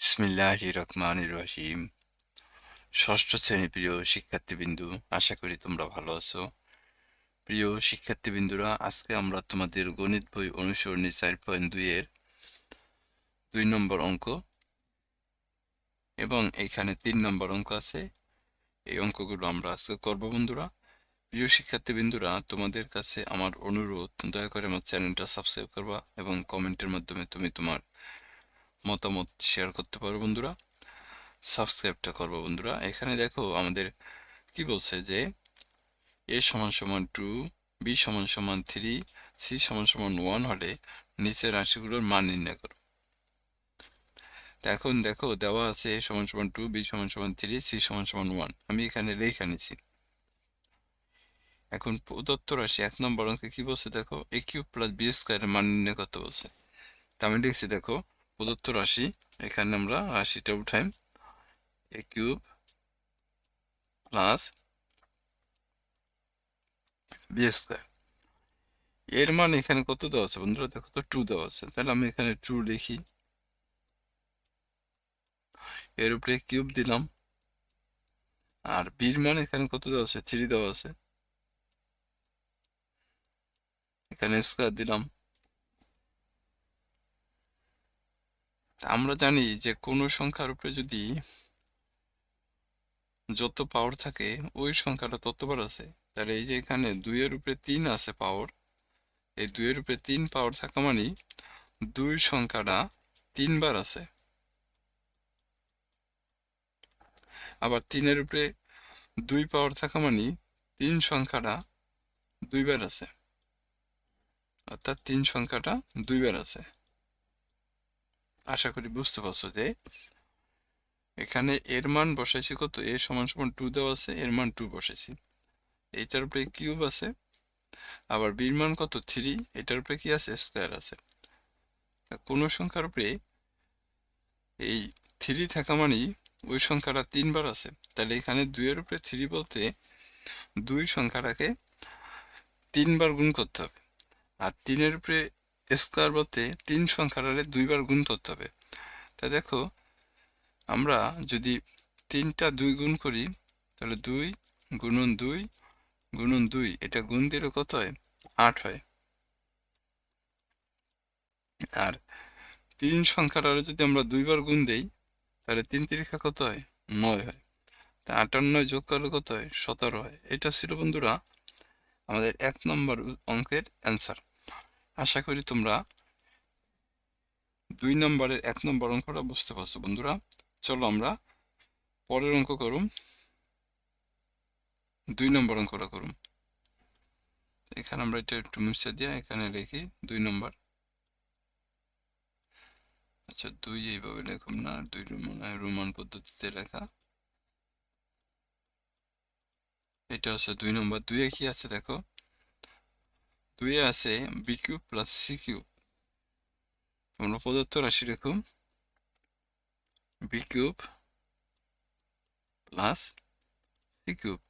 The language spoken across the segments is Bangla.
বিসমিল্লাহ রহিম ষষ্ঠ শ্রেণি প্রিয় শিক্ষার্থীবৃন্দু, আশা করি তোমরা ভালো আছো। প্রিয় শিক্ষার্থীবৃন্দুরা, আজকে আমরা তোমাদের গণিত বই অনুসরণী চার পয়েন্ট দুইয়ের দুই নম্বর অঙ্ক এবং এখানে তিন নম্বর অঙ্ক আছে। এই অঙ্কগুলো আমরা আজকে করব বন্ধুরা। প্রিয় শিক্ষার্থীবৃন্দুরা, তোমাদের কাছে আমার অনুরোধ, দয়া করে আমার চ্যানেলটা সাবস্ক্রাইব করবা এবং কমেন্টের মাধ্যমে তুমি তোমার মতামত শেয়ার করতে পারো বন্ধুরা। সাবস্ক্রাইবটা করব বন্ধুরা। এখানে দেখো আমাদের কি বলছে যে এ সমান সমান টু বি সমান সমান থ্রি সি সমান সমান ওয়ান হলে নিচের রাশিগুলোর মান নির্ণয় করো। এখন দেখো দেওয়া আছে এ সমান সমান টু বি সমান সমান থ্রি সি সমান সমান ওয়ান আমি এখানে লেখা নিছি। এখন প্রদত্ত রাশি এক নম্বর অঙ্কে কি বলছে দেখো? এ কিউব প্লাস বি স্কোয়ারের মান নির্ণয় করতে বলছে। তা আমি লিখছি দেখো প্রদত্ত রাশি, এখানে আমরা রাশিটা উঠাই। A cube plus B square এর মান এখানে কত দেওয়া আছে বন্ধুরা? দেখো তো টু দেওয়া আছে। তাহলে আমি এখানে টু লিখি। এর উপরে কিউব দিলাম। আর বির মান এখানে কত দেওয়া আছে? থ্রি দেওয়া আছে। এখানে স্কোয়ার দিলাম। আমরা জানি যে কোনো সংখ্যার উপরে যদি যত পাওয়ার থাকে, ওই সংখ্যাটা ততবার আছে। তাহলে এই যে এখানে দুইয়ের উপরে তিন আছে পাওয়ার এই দুইয়ের উপরে তিন পাওয়ার থাকা মানে দুই সংখ্যাটা তিনবার আছে। আবার তিনের উপরে দুই পাওয়ার থাকা মানে তিন সংখ্যাটা দুইবার আছে। অর্থাৎ তিন সংখ্যাটা দুইবার আছে। আশা করি বুঝতে পারছ যে এখানে এর মান বসাইছি কত? এ সমান সমান টু দেওয়া আছে, এর মান টু বসাইছি। এইটার উপরে কিউব আছে, আবার বির মান কত? থ্রি এটার উপরে কি আছে? স্কোয়ার আছে। কোন সংখ্যার উপরে এই থ্রি থাকা মানেই ওই সংখ্যাটা তিনবার আছে। তাহলে এখানে দুইয়ের উপরে থ্রি বলতে দুই সংখ্যাটাকে তিনবার গুণ করতে হবে। আর তিনের উপরে স্কোয়ার বলতে তিন সংখ্যাটারে দুইবার গুণ করতে হবে। তা দেখো, আমরা যদি তিনটা দুই গুণ করি, তাহলে দুই গুণন দুই গুণন দুই, এটা গুণ দিলে কত হয়? আট হয়। আর তিন সংখ্যাটারে যদি আমরা দুইবার গুণ দেই, তাহলে তিন তিরিখা কত হয়? নয় হয়। তা আটান্ন যোগ করলে কত হয়? সতেরো হয়। এটা ছিল বন্ধুরা, আমাদের এক নম্বর অঙ্কের অ্যান্সার আশা করি তোমরা দুই নম্বরের এক নম্বর অঙ্কটা বুঝতে পারছ, বন্ধুরা। চলো আমরা পরের অঙ্ক করুম দুই নম্বর অঙ্কটা করুম এখানে আমরা এটা একটু মুছে দিয়া এখানে লিখি দুই নম্বর। আচ্ছা দুই এইভাবে লিখুন না, দুই মনে হয় রোমান পদ্ধতিতে লেখা। এটা হচ্ছে দুই নম্বর। দুই কি আছে দেখো? দুইয়ে আছে B cube plus C cube তোমরা প্রদত্ত রাশি রেখো। B cube plus C cube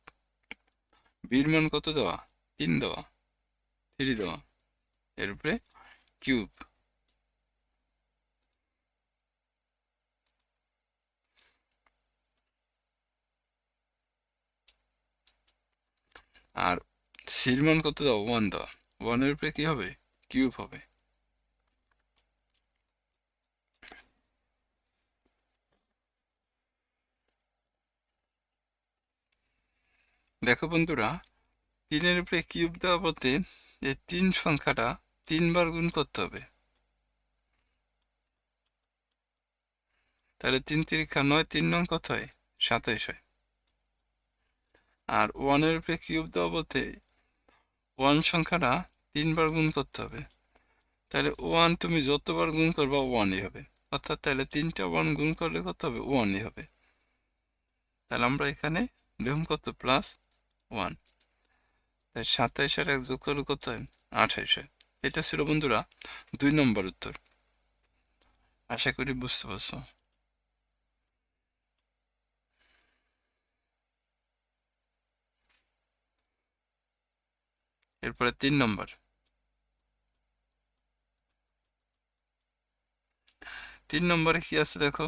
বির মান কত দেওয়া? তিন দেওয়া। থ্রি দেওয়া। এর উপরে কিউব আর সির মান কত দেওয়া? ওয়ান দেওয়া। ওয়ানের উপরে কি হবে? কিউব হবে। দেখো বন্ধুরা, তিনের উপরে কিউব দেওয়া বলতে এই তিন সংখ্যাটা তিনবার গুণ করতে হবে। তাহলে তিন তিরিখা নয়, তিন নং কত হয়? সাতাইশ হয়। আর ওয়ানের উপরে কিউব দেওয়া বলতে ওয়ান সংখ্যাটা তিনবার গুণ করতে হবে। তাহলে ওয়ান তুমি যতবার গুণ করবা ওয়ানই হবে। অর্থাৎ তাহলে তিনটা ওয়ান গুণ করলে কত হবে? ওয়ানই হবে। তাহলে আমরা এখানে লিখুন কত প্লাস ওয়ান তাই সাতাইশ আর এক যোগ করলে কত হয়? আঠাইশ হয়। এটা ছিল বন্ধুরা দুই নম্বর উত্তর। আশা করি বুঝতে পারছ। এরপরে তিন নম্বর। তিন নম্বরে কি আছে দেখো?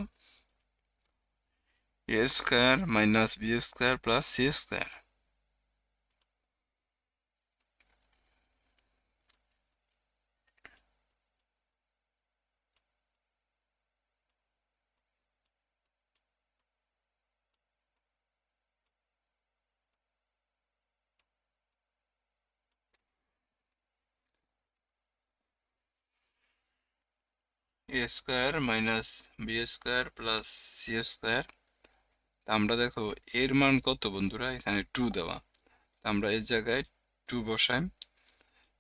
A square minus B square plus C square A square minus B square plus C square আমরা দেখো, এর মান কত বন্ধুরা? এখানে টু দেওয়া। আমরা এর জায়গায় টু বসাই।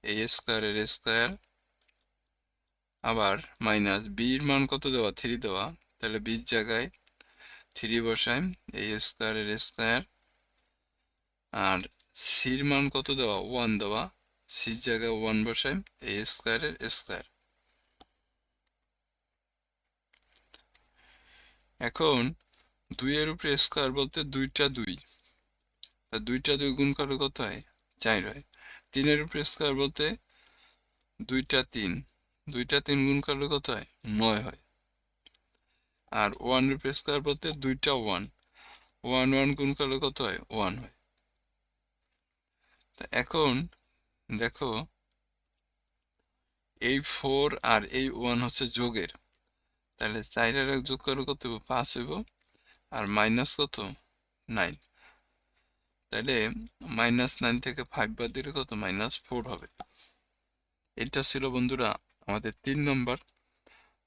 এ স্কোয়ারের স্কোয়ার আবার মাইনাস বির মান কত দেওয়া? থ্রি দেওয়া। তাহলে বির জায়গায় থ্রি বসাই। এ স্কোয়ারের স্কোয়ার আর সির মান কত দেওয়া? ওয়ান দেওয়া। সির জায়গায় ওয়ান বসাই। এ স্কোয়ারের স্কোয়ার এখন দুইয়ের উপরে স্কোয়ার বলতে দুইটা দুই। তা দুইটা দুই গুণ করলে কত হয়? চার হয়। তিনের উপরে স্কোয়ার বলতে দুইটা তিন। দুইটা তিন গুণ করলে কত হয়? নয় হয়। আর ওয়ান উপরে স্কোয়ার বলতে দুইটা ওয়ান। ওয়ান ওয়ান গুণ করলে কত হয়? ওয়ান হয়। তা এখন দেখো, এই ফোর আর এই ওয়ান হচ্ছে যোগের। তাহলে চারের এক যোগ করে কত হইব? পাঁচ হইব। আর মাইনাস কত? নাইন তাহলে মাইনাস নাইন থেকে ফাইভ বাদ দিলে কত? মাইনাস ফোর হবে। এটা ছিল বন্ধুরা আমাদের তিন নম্বর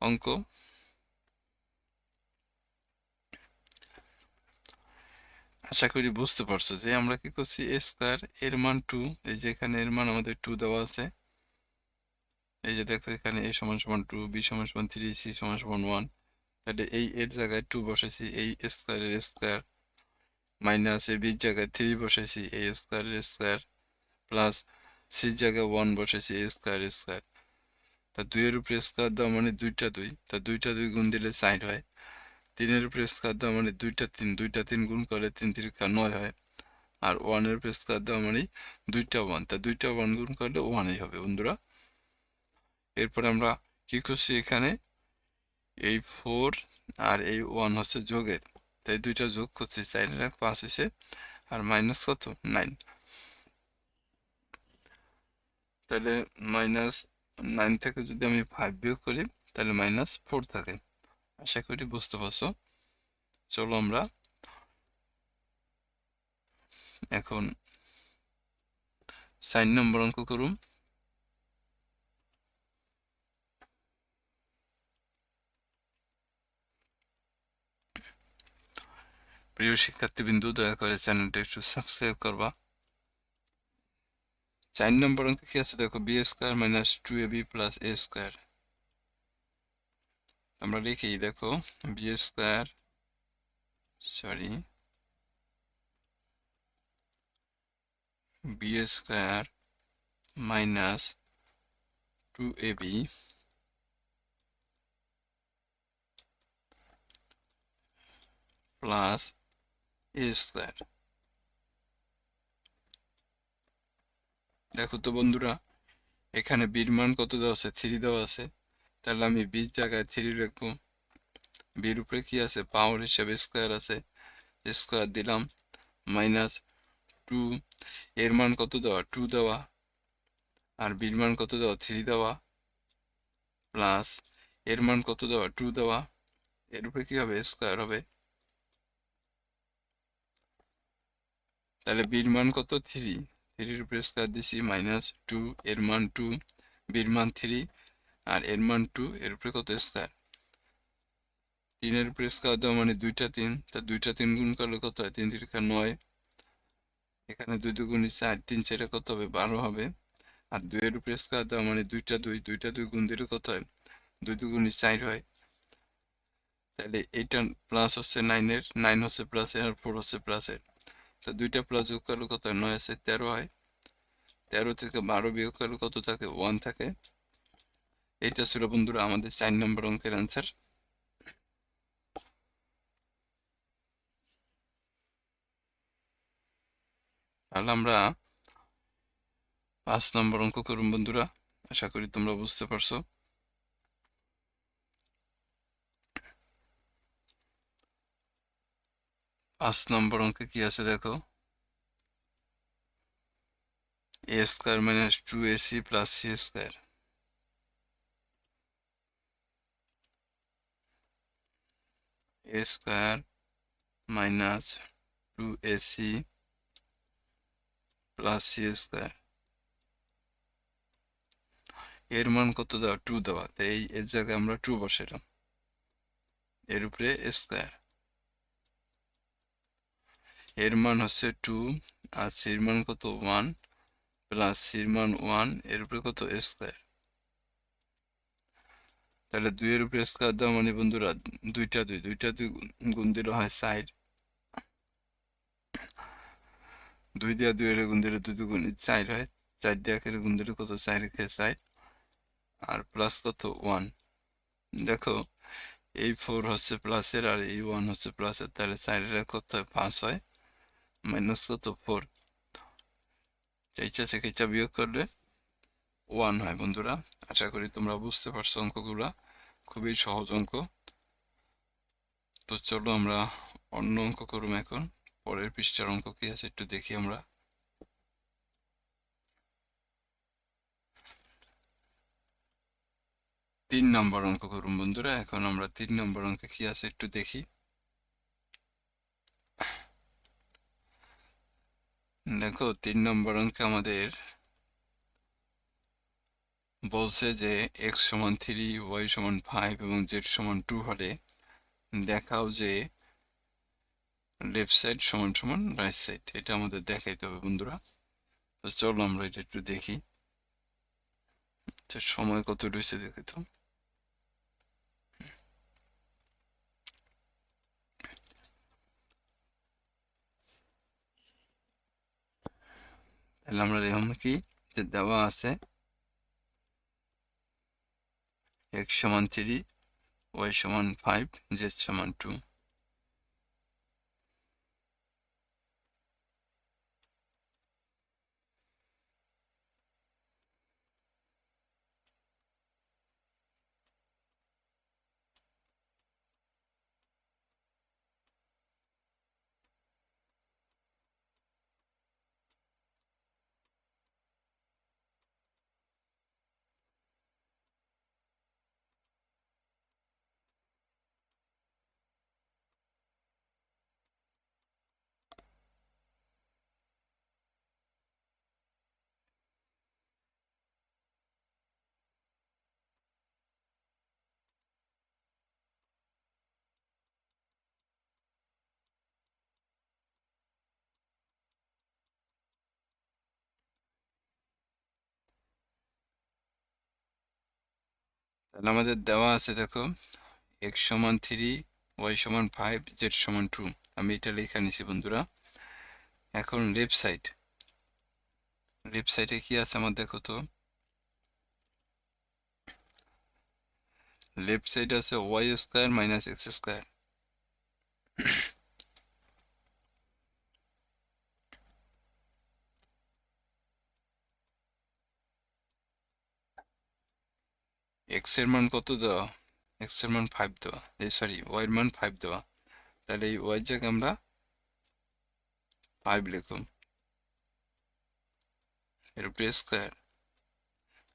অঙ্ক। আশা করি বুঝতে পারছ যে আমরা কি করছি? এ স্কোয়ার এর মান টু এই যে এখানে এর মান আমাদের টু দেওয়া আছে। এই যে দেখো এখানে এ সমান সমান টু বি সমান সমান থ্রি সি সমান সমান ওয়ান তাহলে এই এর জায়গায় টু বসেছি এই স্কোয়ারের স্কোয়ার মাইনাস এই বির জায়গায় থ্রি বসেছি এই স্কোয়ারের স্কোয়ার প্লাস সির জায়গায় ওয়ান বসেছি এই স্কোয়ার স্কোয়ার তা দুইয়ের উপরে স্কোয়ার দেওয়া মানে দুইটা দুই, তা দুইটা দুই গুণ দিলে সাইড হয়। তিনের উপরে স্কোয়ার দেওয়া মানে দুইটা তিন দুইটা তিন গুণ করলে তিন তিরিকা নয় হয়। আর ওয়ানের উপরে স্কোয়ার দেওয়া মানে দুইটা ওয়ান তা দুইটা ওয়ান গুণ করলে ওয়ানই হবে, বন্ধুরা। এরপর আমরা কি করছি এখানে? এই ফোর আর এই ওয়ান হচ্ছে যোগের। তাই দুইটা যোগ করছি চাইলে এক, পাঁচ হয়েছে আর মাইনাস কত? নাইন তাহলে মাইনাস নাইন থেকে যদি আমি ফাইভ বিয়োগ করি, তাহলে মাইনাস ফোর থাকে। আশা করি বুঝতে পারছ? চলো আমরা এখন সাইন নম্বর অঙ্ক করুন। প্রিয় শিক্ষার্থীবৃন্দু, দয়া করে চ্যানেলটা একটু সাবস্ক্রাইব করবা। চার নম্বর অঙ্ক কি আছে? দেখো B square minus two A B plus A square আমরা লিখি, দেখো B square sorry B square minus two A B plus A square দেখো তো বন্ধুরা, এখানে বির মান কত দেওয়া আছে? থ্রি দেওয়া আছে। তাহলে আমি বির জায়গায় থ্রি রাখব। বির উপরে কি আছে? পাওয়ার হিসাবে স্কোয়ার আছে। স্কোয়ার দিলাম মাইনাস টু এর মান কত দেওয়া? টু দেওয়া। আর বির মান কত দেওয়া? থ্রি দেওয়া। প্লাস এর মান কত দেওয়া? টু দেওয়া। এর উপরে কি হবে? স্কোয়ার হবে। তাহলে বির মান কত? থ্রি থ্রির উপরে স্কোয়ার দিছি মাইনাস টু এর মান টু বির মান থ্রি আর এর মান টু এর উপরে কত স্কোয়ার তিনের উপরে স্কোয়ার দেওয়া মানে দুইটা তিন, তা দুইটা তিন গুণ করলে কত হয়? তিন তিরিকা নয়। এখানে দুই দুগুণি চার তিন চারে কত হবে? বারো হবে। আর দুইয়ের উপরে স্কোয়ার দেওয়া মানে দুইটা দুই দুইটা দুই গুণ দিলে কত হয়? দুই দুগুণি চার হয়। তাহলে এইটা প্লাস হচ্ছে নাইনের নাইন হচ্ছে প্লাসের আর ফোর হচ্ছে প্লাসের তা দুইটা প্লাস যোগ করলে কত? নয় আছে, তেরো হয়। তেরো থেকে বারো বিয়োগ করলে কত থাকে? ওয়ান থাকে। এইটা ছিল বন্ধুরা আমাদের চার নম্বর অঙ্কের অ্যান্সার তাহলে আমরা পাঁচ নম্বর অঙ্ক করুন বন্ধুরা। আশা করি তোমরা বুঝতে পারছ। পাঁচ নম্বর অঙ্কে কি আছে দেখো? A square minus two A C plus C square A square minus two A C plus C square এর মান কত দেওয়া? টু দেওয়া। তাই এই, এর জায়গায় আমরা টু বসাইলাম। এর উপরে স্কোয়ার এর মান হচ্ছে টু আর সির মান কত? ওয়ান প্লাস সির মান ওয়ানের উপরে কত? স্কোয়ার তাহলে দুইয়ের উপরে স্কোয়ার দেওয়া মানে বন্ধুরা, দুইটা দুই দুইটা দুই গুণ দিলে হয় সাইড দুই দিয়া দুই এর গুণ দিলে দুই দুগুণ চার হয়। চার দিয়া একের গুণ দিলে কত? চার একে চার, আর প্লাস কত? ওয়ান দেখো, এই ফোর হচ্ছে প্লাসের আর এই ওয়ান হচ্ছে প্লাসের তাহলে চারের কত? পাঁচ হয়। মাইনাস কত ফোর এইটা থেকে এটা বিয়োগ করলে ওয়ান হয় বন্ধুরা। আশা করি তোমরা বুঝতে পারছ অঙ্কগুলা। খুবই সহজ অঙ্ক। তো চলো আমরা অন্য অঙ্ক করুম এখন। পরের পৃষ্ঠার অঙ্ক কি আছে একটু দেখি আমরা। তিন নম্বর অঙ্ক করুন বন্ধুরা। এখন আমরা তিন নম্বর অঙ্কে কি আছে একটু দেখি। দেখো তিন নম্বর অঙ্কে আমাদের বলছে যে এক্স সমান থ্রি ওয়াই সমান ফাইভ এবং জেড সমান টু হলে দেখাও যে লেফট সাইড সমান সমান রাইট সাইড এটা আমাদের দেখাইতে হবে বন্ধুরা। তো চলো আমরা এটা একটু দেখি। আচ্ছা, সময় কত রয়েছে দেখে তো। তাহলে আমরা দেখলাম কি? যে দেওয়া আছে এক্স সমান থ্রি ওয়াই সমান ফাইভ জেড সমান টু তাহলে আমাদের দেওয়া আছে দেখো এক্স সমান থ্রি ওয়াই সমান ফাইভ জেড সমান টু আমি এটা লেখা নিছি বন্ধুরা। এখন লেফট সাইড লেফট সাইডে কি আছে আমার দেখো তো? লেফট সাইড আছে Y square minus X square এক্সের মান কত দেওয়া? এক্সের মান ফাইভ দেওয়া। এই সরি ওয়াই এর মান ফাইভ দেওয়া। তাহলে এই ওয়াই জায়গায় আমরা ফাইভ লিখুন এর উপরে স্কোয়ার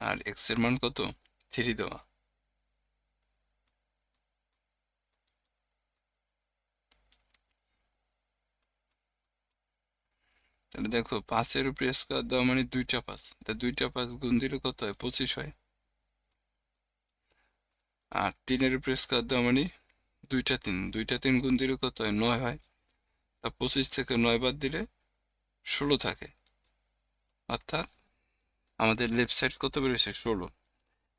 আর এক্সের মান কত? থ্রি দেওয়া। তাহলে দেখো, পাঁচের উপরে স্কোয়ার দেওয়া মানে দুইটা পাঁচ। তা দুইটা পাঁচ গুণ দিলে কত হয়? পঁচিশ হয়। আর তিনের উপরে স্কোয়ার দেওয়া মানে দুইটা তিন। দুইটা তিন গুণ দিলে কত হয়? নয় হয়। তা পঁচিশ থেকে নয় বাদ দিলে ষোলো থাকে। অর্থাৎ আমাদের লেফট সাইড কত বেরোছে ষোলো।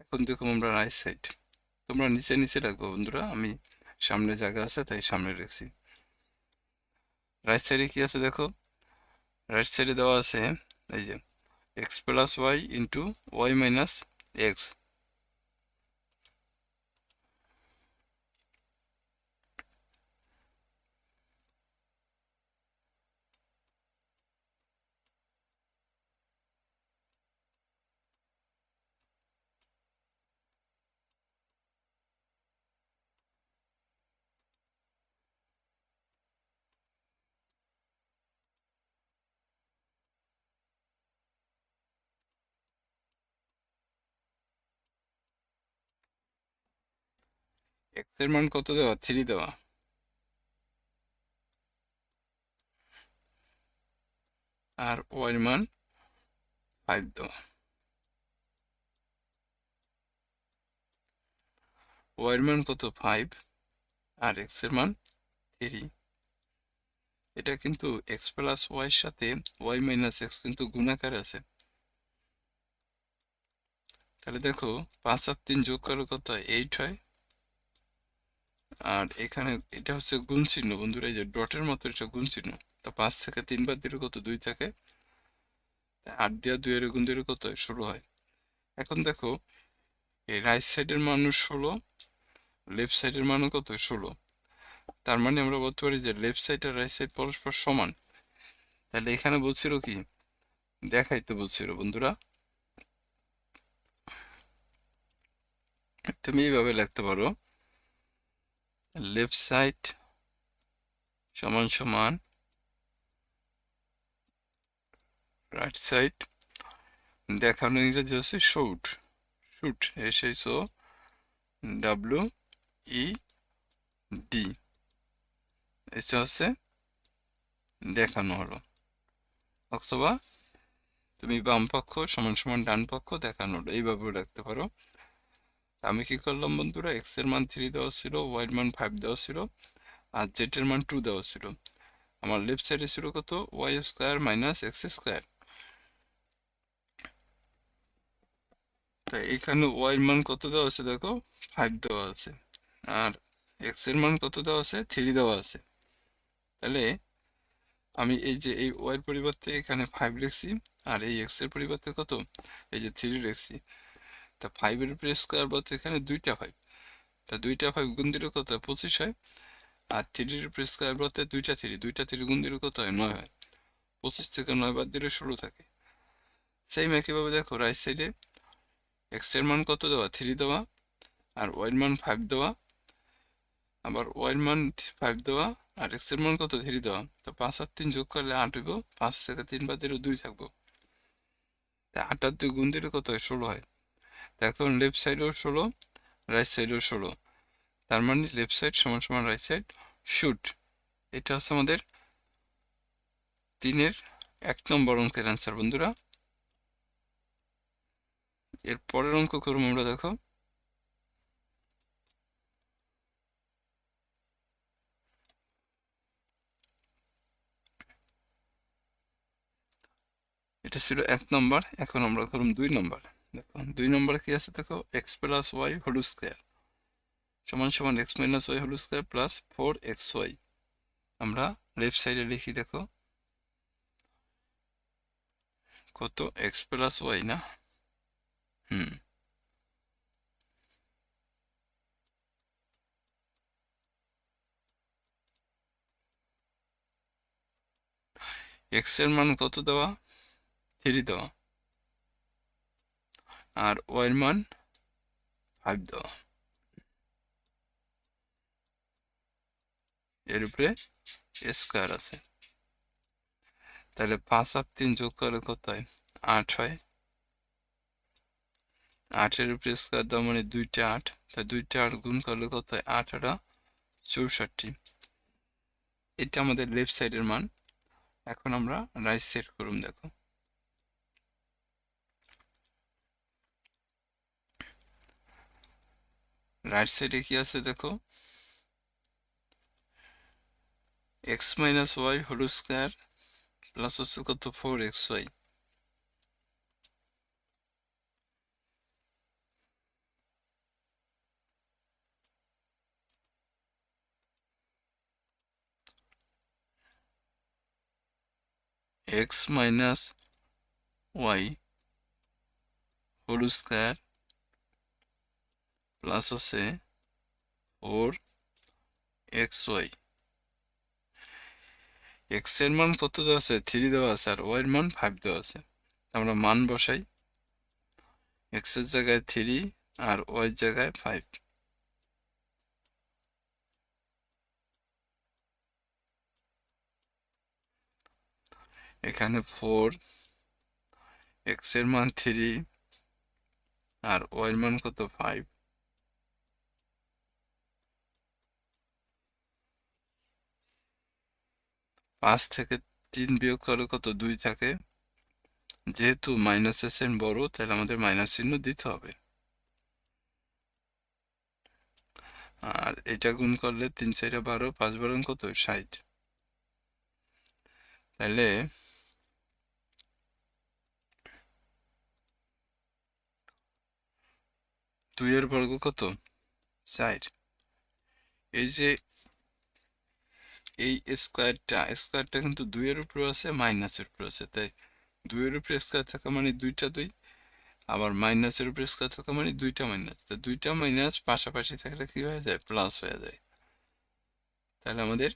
এখন দেখো আমরা রাইট সাইড তোমরা নিচে নিচে রাখব বন্ধুরা। আমি সামনে জায়গা আছে, তাই সামনে রেখেছি। রাইট সাইডে কি আছে দেখো? রাইট সাইডে দেওয়া আছে, এই যে X plus Y into Y minus X এক্সের মান কত দেওয়া? থ্রি দেওয়া। আর ওয়াই মান ফাইভ দেওয়া। ওয়াই মান কত? ফাইভ আর এক্সের মান থ্রি এটা কিন্তু এক্স প্লাস ওয়াই এর সাথে ওয়াই মাইনাস এক্স কিন্তু গুণাকার আছে। তাহলে দেখো, পাঁচ আর তিন যোগ করলে কত এইট হয়। আর এখানে এটা হচ্ছে গুণ চিহ্ন, বন্ধুরা, এই যে ডটের মতো এটা গুণ চিহ্ন। তা পাঁচ থেকে তিন বাদ দিলে কত? দুই থাকে। আট দিয়া দুই এর গুণ দিলে কত? ষোলো হয়। এখন দেখো, এই রাইট সাইডের মানুষ ষোলো লেফট সাইডের মানুষ কত? ষোলো। তার মানে আমরা বলতে পারি যে লেফট সাইড আর রাইট সাইড পরস্পর সমান। তাহলে এখানে বলছিল কি? দেখাইতে বলছিল, বন্ধুরা। তুমি এইভাবে লিখতে পারো। লেফট সাইড সমান সমান রাইট সাইড দেখানো ইংরেজি হচ্ছে shoot shoot S O W E D এটা হচ্ছে দেখানো হলো। অথবা তুমি বাম পক্ষ সমান সমান ডান পক্ষ দেখানো হলো, এইভাবেও রাখতে পারো। আমি কি করলাম বন্ধুরা? এক্সের মান থ্রি দেওয়া ছিল ওয়াই মান ফাইভ দেওয়া ছিল, আর জেড এর মান টু দেওয়া ছিল। আমার লেফট সাইডে ছিল কত? Y square minus X square এখানে ওয়াই এর মান কত দেওয়া আছে দেখো? ফাইভ দেওয়া আছে। আর এক্সের মান কত দেওয়া আছে? থ্রি দেওয়া আছে। তাহলে আমি এই যে এই ওয়াই এর পরিবর্তে এখানে ফাইভ লিখছি, আর এই এক্সের পরিবর্তে কত? এই যে থ্রি লিখছি। তা ফাইভের উপরে স্কোয়ার বলতে এখানে দুইটা ফাইভ তা দুইটা ফাইভ গুণ দিলে কত পঁচিশ হয়। আর থ্রির উপরে স্কোয়ার বলতে দুইটা থ্রি দুইটা থ্রি গুণ দিলে কত হয়? নয় হয়। পঁচিশ থেকে নয় বাদ দিলে ষোলো থাকে। সেম একইভাবে দেখো রাইট সাইডে এক্সের মান কত দেওয়া? থ্রি দেওয়া। আর ওয়াইয়ের মান ফাইভ দেওয়া। আবার ওয়াইয়ের মান ফাইভ দেওয়া। আর এক্সের মান কত? থ্রি দেওয়া। তো পাঁচ আর তিন যোগ করলে আট হইব। পাঁচ থেকে তিন বাদ দিলে দুই থাকব। আট আর দুই গুণ দিলে কত হয়? ষোলো হয়। এখন লেফট সাইডেও ষোলো রাইট সাইডেও ষোলো। তার মানে লেফট সাইড সমান সমান রাইট সাইড শুট এটা হচ্ছে আমাদের তিনের এক নম্বর অঙ্কের অ্যান্সার বন্ধুরা। এর পরের অঙ্ক করব আমরা, দেখো। এটা ছিল এক নম্বর, এখন আমরা করুন দুই নম্বর। দেখো দুই নম্বরে কি আছে? দেখো X plus Y whole square সমান সমান X minus Y whole square plus four X Y আমরা লেফট সাইডে লিখি, দেখো। কত? এক্স প্লাস ওয়াই না? হুম। এক্সের মান কত দেওয়া? থ্রি দেওয়া। আর ওয়াই এর মান ফাইভ দেওয়া এর উপরে স্কোয়ার আছে। তাহলে পাঁচ আর তিন যোগ করলে কত হয়? আট হয়। আটের উপরে স্কোয়ার দেওয়া মানে দুইটা আট। তাই দুইটা আট গুণ করলে কত হয়? আট আটা চৌষট্টি। এটা আমাদের লেফট সাইডের মান। এখন আমরা রাইট সাইড করুন দেখো। রাইট সাইডে কি আছে দেখো X minus Y whole square plus হচ্ছে কত four X Y X minus Y whole square plus হচ্ছে ফোর এক্স ওয়াই এক্সের মান কত দেওয়া আছে? থ্রি দেওয়া আছে আর ওয়াই এর মান ফাইভ দেওয়া আছে। আমরা মান বসাই। এক্সের জায়গায় থ্রি আর ওয়াই জায়গায় ফাইভ এখানে ফোর এক্সের মান থ্রি আর ওয়াই এর মান কত ফাইভ পাঁচ থেকে তিন বিয়োগ করলে কত? দুই থাকে। যেহেতু মাইনাসের সেন বড়, তাহলে আমাদের মাইনাস চিহ্ন দিতে হবে। আর এটা গুণ করলে তিন চাইটা বারো, পাঁচ বারো কত? ষাট। তাহলে দুইয়ের বর্গ কত? ষাট। এই যে এই স্কোয়ারটা স্কোয়ারটা কিন্তু দুইয়ের উপরে আছে, মাইনাসের উপরে আছে। তাই দুইয়ের উপরে স্কোয়ার থাকা মানে দুইটা দুই, আবার মাইনাসের উপরে স্কোয়ার থাকা মানে দুইটা মাইনাস। তো দুইটা মাইনাস পাশাপাশি থাকলে কি হয়ে যায়? প্লাস হয়ে যায়। তাহলে আমাদের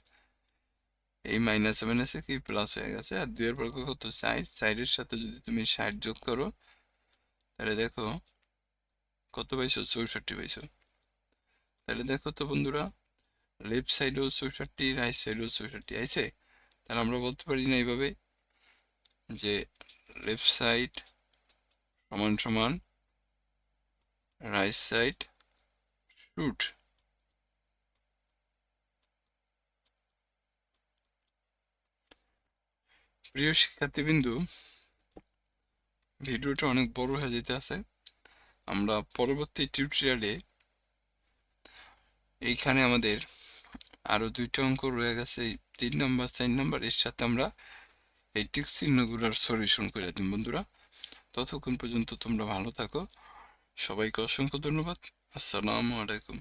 এই মাইনাসে মাইনাসে কি প্লাস হয়ে গেছে? আর দুইয়ের বর্গ কত? সাইড সাইডের সাথে যদি তুমি ষাট যোগ করো, তাহলে দেখো, কত পাইছো? চৌষট্টি পাইছো। তাহলে দেখো তো বন্ধুরা লেফট সাইডেও চৌষট্টি রাইট সাইডেও চৌষট্টি আছে তাহলে আমরা বলতে পারি না এইভাবে যে লেফট সাইড সমান সমান রাইট সাইড রুট প্রিয় শিক্ষার্থীবৃন্দু, ভিডিওটা অনেক বড় হয়ে যেতে আছে। আমরা পরবর্তী টিউটোরিয়ালে এইখানে আমাদের আরও দুইটা অঙ্ক রয়ে গেছে, এই তিন নম্বর, চার নম্বর, এর সাথে আমরা এই টিক চিহ্নগুলোর সলিউশন করে দিন বন্ধুরা। ততক্ষণ পর্যন্ত তোমরা ভালো থাকো। সবাইকে অসংখ্য ধন্যবাদ। আসসালামু আলাইকুম।